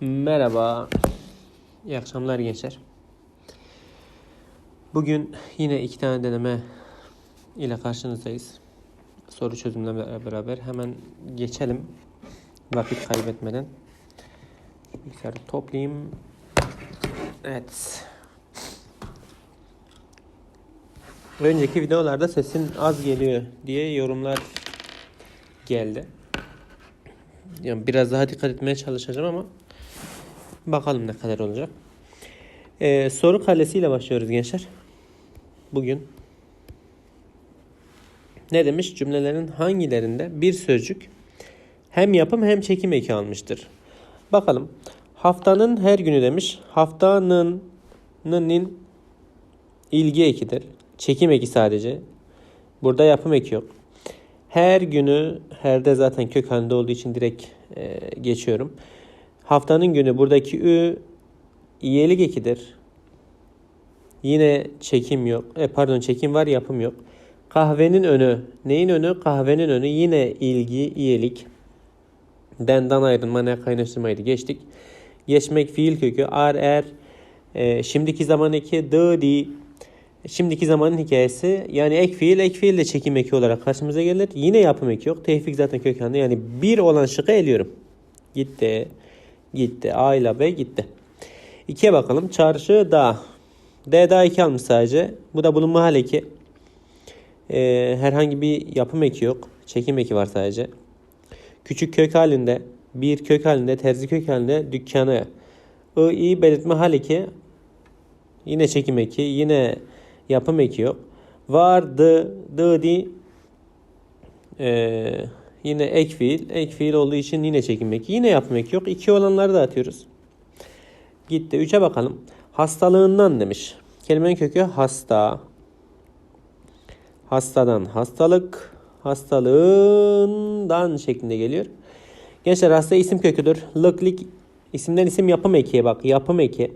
Merhaba. İyi akşamlar gençler. Bugün yine iki tane deneme ile karşınızdayız. Soru çözümlerle beraber hemen geçelim. Vakit kaybetmeden. Bilgisayarı toplayayım. Evet. Önceki videolarda sesin az geliyor diye yorumlar geldi. Yani biraz daha dikkat etmeye çalışacağım ama bakalım ne kadar olacak. Ee, soru kalesiyle başlıyoruz gençler. Bugün ne demiş? Cümlelerin hangilerinde bir sözcük hem yapım hem çekim eki almıştır? Bakalım. Haftanın her günü demiş. Haftanın nin ilgi ekidir. Çekim eki sadece. Burada yapım eki yok. Her günü, her de zaten kök halinde olduğu için direkt e, geçiyorum. Haftanın günü buradaki ü iyelik ekidir. Yine çekim yok. E, pardon çekim var yapım yok. Kahvenin önü. Neyin önü? Kahvenin önü. Yine ilgi, iyelik. Denden ayrılma ne kaynaştırmaydı. Geçtik. Geçmek fiil kökü. Ar, er. E, şimdiki zaman eki. Dı, di. Şimdiki zamanın hikayesi yani ek fiil ek fiil de çekim eki olarak karşımıza gelir. Yine yapım eki yok. Tevfik zaten kökenli. Yani bir olan şıkkı eliyorum. Gitti. Gitti. A ile B gitti. İkiye bakalım. Çarşı da. D daha iki almış sadece. Bu da bulunma hal eki. Ee, herhangi bir yapım eki yok. Çekim eki var sadece. Küçük kök halinde. Bir kök halinde. Terzi kök halinde. Dükkanı. I, i belirtme hal eki. Yine çekim eki. Yine yapım eki yok. Var, dı, dı, di. Ee, yine ek fiil. Ek fiil olduğu için yine çekim eki. Yine yapım eki yok. İki olanları da atıyoruz. Gitti. Üçe bakalım. Hastalığından demiş. Kelimenin kökü hasta. Hastadan hastalık. Hastalığından şeklinde geliyor. Gençler hasta isim köküdür. Lık, lik isimden isim yapım eki. Bak yapım eki.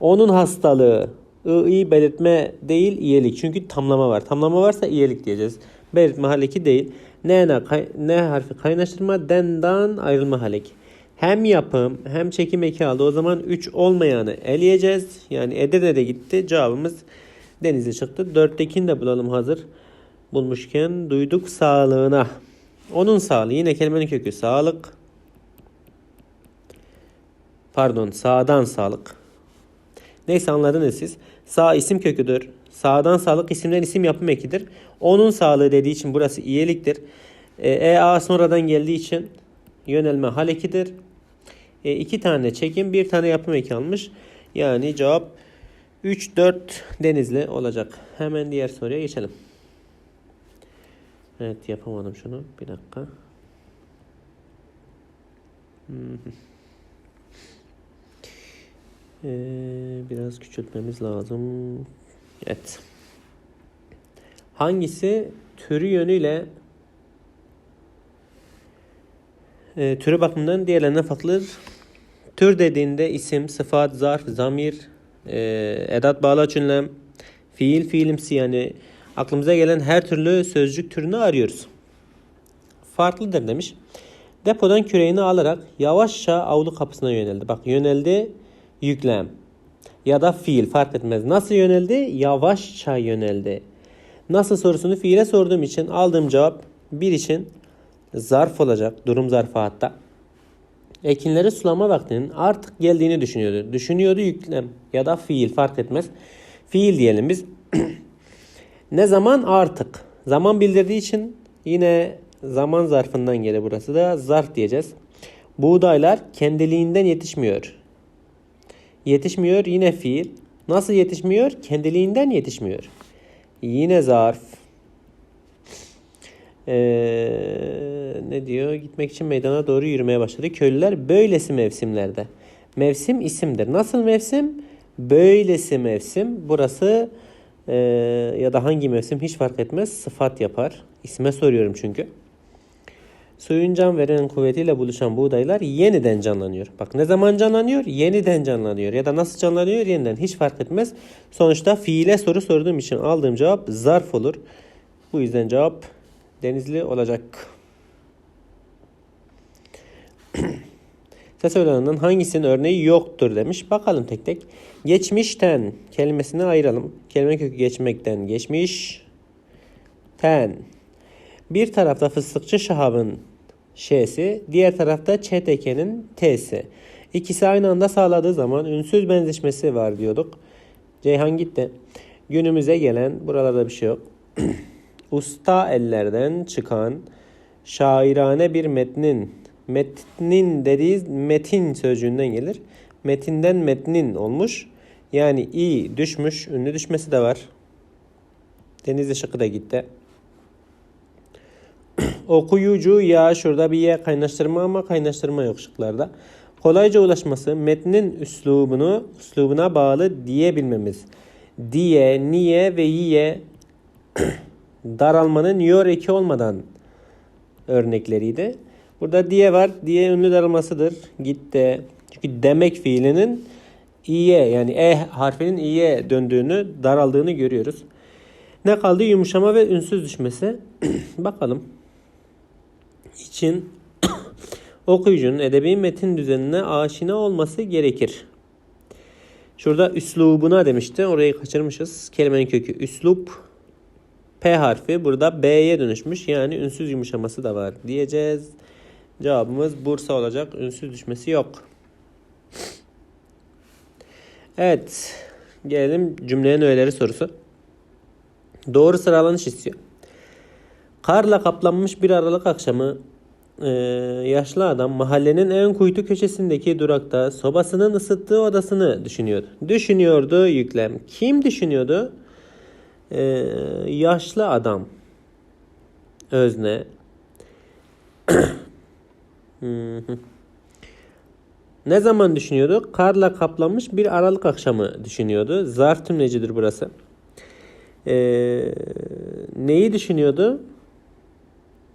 Onun hastalığı. I, belirtme değil iyelik. Çünkü tamlama var. Tamlama varsa iyelik diyeceğiz. Belirtme haleki değil. Ne, kay, ne harfi kaynaştırma. Dendan ayrılma haleki. Hem yapım hem çekim eki aldı. O zaman 3 olmayanı eleyeceğiz. Yani Edirne'de gitti. Cevabımız Denizli çıktı. 4'tekini de bulalım hazır. Bulmuşken duyduk sağlığına. Onun sağlığı yine kelimenin kökü sağlık. Pardon sağdan sağlık. Neyse anladınız siz. Sağ isim köküdür. Sağdan sağlık isimden isim yapım ekidir. Onun sağlığı dediği için burası iyiliktir. E, e a sonradan geldiği için yönelme hal ekidir. E, iki tane çekim bir tane yapım eki almış. Yani cevap 3 4 denizli olacak. Hemen diğer soruya geçelim. Evet yapamadım şunu. Bir dakika. Ee, biraz küçültmemiz lazım. Evet. Hangisi türü yönüyle e, türü bakımından diğerlerinden farklıdır? Tür dediğinde isim, sıfat, zarf, zamir, e, edat bağlaç ünlem, fiil, fiilimsi yani aklımıza gelen her türlü sözcük türünü arıyoruz. Farklıdır demiş. Depodan küreğini alarak yavaşça avlu kapısına yöneldi. Bak yöneldi yüklem ya da fiil fark etmez. Nasıl yöneldi? Yavaşça yöneldi. Nasıl sorusunu fiile sorduğum için aldığım cevap bir için zarf olacak. Durum zarfı hatta. Ekinleri sulama vaktinin artık geldiğini düşünüyordu. Düşünüyordu yüklem ya da fiil fark etmez. Fiil diyelim biz. ne zaman artık? Zaman bildirdiği için yine zaman zarfından gelir burası da zarf diyeceğiz. Buğdaylar kendiliğinden yetişmiyor. Yetişmiyor yine fiil. Nasıl yetişmiyor? Kendiliğinden yetişmiyor. Yine zarf. Ee, ne diyor? Gitmek için meydana doğru yürümeye başladı. Köylüler böylesi mevsimlerde. Mevsim isimdir. Nasıl mevsim? Böylesi mevsim. Burası e, ya da hangi mevsim hiç fark etmez. Sıfat yapar. İsme soruyorum çünkü. Suyun can veren kuvvetiyle buluşan buğdaylar yeniden canlanıyor. Bak ne zaman canlanıyor? Yeniden canlanıyor. Ya da nasıl canlanıyor? Yeniden. Hiç fark etmez. Sonuçta fiile soru sorduğum için aldığım cevap zarf olur. Bu yüzden cevap denizli olacak. Ses oranından hangisinin örneği yoktur demiş. Bakalım tek tek. Geçmişten kelimesini ayıralım. Kelime kökü geçmekten geçmiş. Ten. Bir tarafta fıstıkçı Şahab'ın ş'si, diğer tarafta ÇTK'nin t'si. İkisi aynı anda sağladığı zaman ünsüz benzeşmesi var diyorduk. Ceyhan gitti. Günümüze gelen, buralarda bir şey yok. Usta ellerden çıkan şairane bir metnin, metnin dediği metin sözcüğünden gelir. Metinden metnin olmuş. Yani i düşmüş, ünlü düşmesi de var. Denizli şıkkı da gitti. Okuyucu ya şurada bir ye kaynaştırma ama kaynaştırma yok şıklarda. Kolayca ulaşması metnin üslubunu üslubuna bağlı diyebilmemiz. Diye, niye ve yiye daralmanın yor eki olmadan örnekleriydi. Burada diye var. Diye ünlü daralmasıdır. Gitti. Çünkü demek fiilinin iye yani e harfinin iye döndüğünü, daraldığını görüyoruz. Ne kaldı? Yumuşama ve ünsüz düşmesi. Bakalım. İçin okuyucunun edebi metin düzenine aşina olması gerekir. Şurada üslubuna demişti. Orayı kaçırmışız. Kelimenin kökü üslup. P harfi burada B'ye dönüşmüş. Yani ünsüz yumuşaması da var diyeceğiz. Cevabımız Bursa olacak. Ünsüz düşmesi yok. Evet. Gelelim cümlenin öğeleri sorusu. Doğru sıralanış istiyor. Karla kaplanmış bir aralık akşamı e, yaşlı adam mahallenin en kuytu köşesindeki durakta sobasının ısıttığı odasını düşünüyordu. Düşünüyordu yüklem. Kim düşünüyordu? E, yaşlı adam. Özne. Ne zaman düşünüyordu? Karla kaplanmış bir aralık akşamı düşünüyordu. Zarf tümlecidir burası. E, neyi düşünüyordu?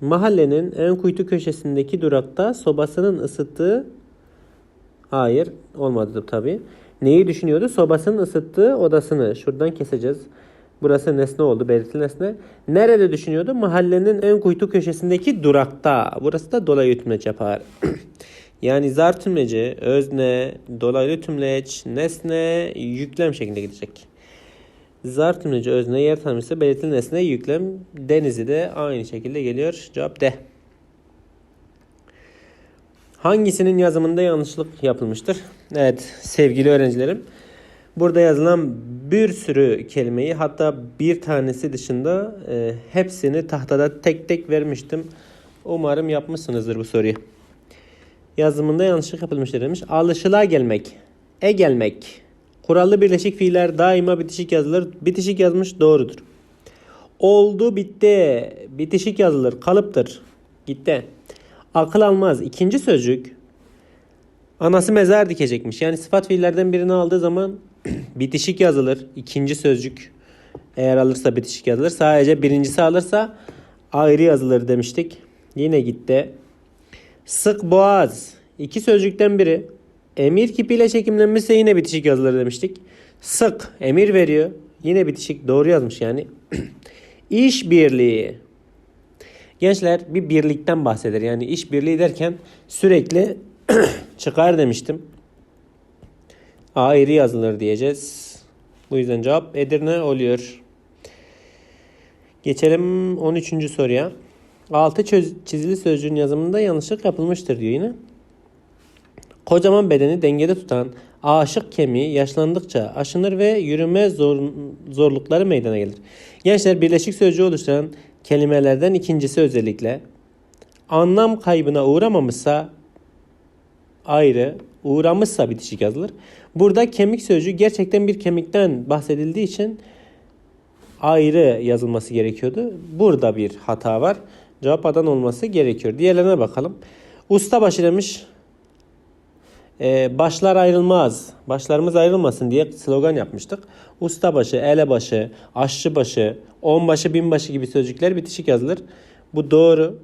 Mahallenin en kuytu köşesindeki durakta sobasının ısıttığı hayır olmadı tabi. Neyi düşünüyordu? Sobasının ısıttığı odasını. Şuradan keseceğiz. Burası nesne oldu. Belirtili nesne. Nerede düşünüyordu? Mahallenin en kuytu köşesindeki durakta. Burası da dolaylı tümleç yapar. yani zar tümleci, özne, dolaylı tümleç, nesne, yüklem şeklinde gidecek. Zar tümleci özne yer tanımcısı belirtili nesne yüklem denizi de aynı şekilde geliyor. Cevap D. Hangisinin yazımında yanlışlık yapılmıştır? Evet sevgili öğrencilerim. Burada yazılan bir sürü kelimeyi hatta bir tanesi dışında e, hepsini tahtada tek tek vermiştim. Umarım yapmışsınızdır bu soruyu. Yazımında yanlışlık yapılmıştır demiş. Alışıla gelmek. E gelmek. Kurallı birleşik fiiller daima bitişik yazılır. Bitişik yazmış doğrudur. Oldu bitti. Bitişik yazılır. Kalıptır. Gitti. Akıl almaz. İkinci sözcük. Anası mezar dikecekmiş. Yani sıfat fiillerden birini aldığı zaman bitişik yazılır. İkinci sözcük eğer alırsa bitişik yazılır. Sadece birincisi alırsa ayrı yazılır demiştik. Yine gitti. Sık boğaz. İki sözcükten biri. Emir kipiyle çekimlenmişse yine bitişik yazılır demiştik. Sık emir veriyor. Yine bitişik doğru yazmış yani. İş birliği. Gençler bir birlikten bahseder. Yani iş birliği derken sürekli çıkar demiştim. Ayrı yazılır diyeceğiz. Bu yüzden cevap Edirne oluyor. Geçelim 13. soruya. Altı çizili sözcüğün yazımında yanlışlık yapılmıştır diyor yine. Kocaman bedeni dengede tutan aşık kemiği yaşlandıkça aşınır ve yürüme zor, zorlukları meydana gelir. Gençler birleşik sözcüğü oluşturan kelimelerden ikincisi özellikle anlam kaybına uğramamışsa ayrı, uğramışsa bitişik yazılır. Burada kemik sözcüğü gerçekten bir kemikten bahsedildiği için ayrı yazılması gerekiyordu. Burada bir hata var. Cevap adan olması gerekiyor. Diğerlerine bakalım. Ustabaşı demiş e, başlar ayrılmaz, başlarımız ayrılmasın diye slogan yapmıştık. Ustabaşı, elebaşı, aşçıbaşı, onbaşı, binbaşı gibi sözcükler bitişik yazılır. Bu doğru.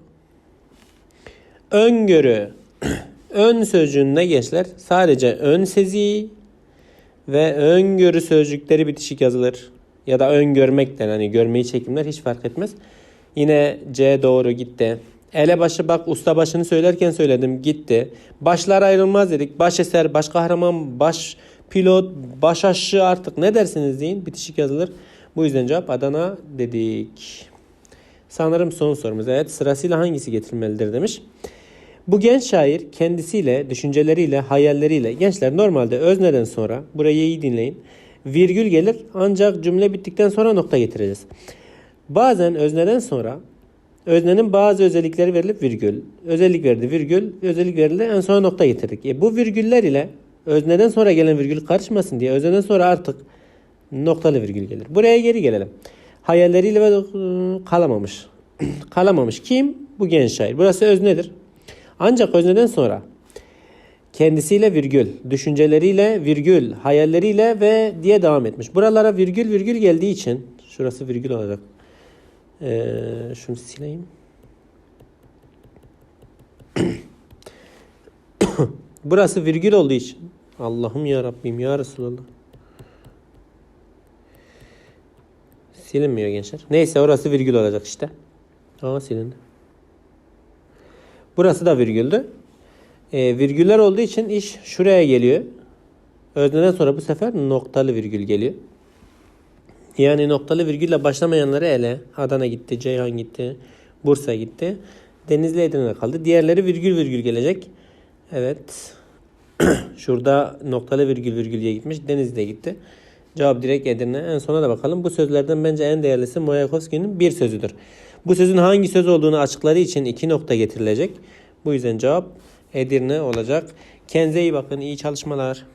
Öngörü. Ön sözcüğünde gençler sadece ön sezi ve öngörü sözcükleri bitişik yazılır. Ya da öngörmekten hani görmeyi çekimler hiç fark etmez. Yine C doğru gitti. Elebaşı bak usta başını söylerken söyledim gitti. Başlar ayrılmaz dedik. Baş eser, baş kahraman, baş pilot, baş aşçı artık ne dersiniz deyin. Bitişik yazılır. Bu yüzden cevap Adana dedik. Sanırım son sorumuz. Evet sırasıyla hangisi getirilmelidir demiş. Bu genç şair kendisiyle, düşünceleriyle, hayalleriyle gençler normalde özneden sonra burayı iyi dinleyin. Virgül gelir ancak cümle bittikten sonra nokta getireceğiz. Bazen özneden sonra öznenin bazı özellikleri verilip virgül, özellik verdi virgül, özellik verildi en sonra nokta getirdik. E bu virgüller ile özneden sonra gelen virgül karışmasın diye özneden sonra artık noktalı virgül gelir. Buraya geri gelelim. Hayalleriyle ve ıı, kalamamış. kalamamış. Kim? Bu genç şair. Burası öznedir. Ancak özneden sonra kendisiyle virgül, düşünceleriyle virgül, hayalleriyle ve diye devam etmiş. Buralara virgül virgül geldiği için şurası virgül olacak. Ee, şunu sileyim. Burası virgül olduğu için Allah'ım ya Rabbim ya Resulallah. Silinmiyor gençler. Neyse orası virgül olacak işte. Aa silindi. Burası da virgüldü. Ee, virgüller olduğu için iş şuraya geliyor. Özneden sonra bu sefer noktalı virgül geliyor. Yani noktalı virgülle başlamayanları ele. Adana gitti, Ceyhan gitti, Bursa gitti. Denizli Edirne kaldı. Diğerleri virgül virgül gelecek. Evet. Şurada noktalı virgül virgül diye gitmiş. Denizli'de gitti. Cevap direkt Edirne. En sona da bakalım. Bu sözlerden bence en değerlisi Mayakovski'nin bir sözüdür. Bu sözün hangi söz olduğunu açıkladığı için iki nokta getirilecek. Bu yüzden cevap Edirne olacak. Kendinize iyi bakın. İyi çalışmalar.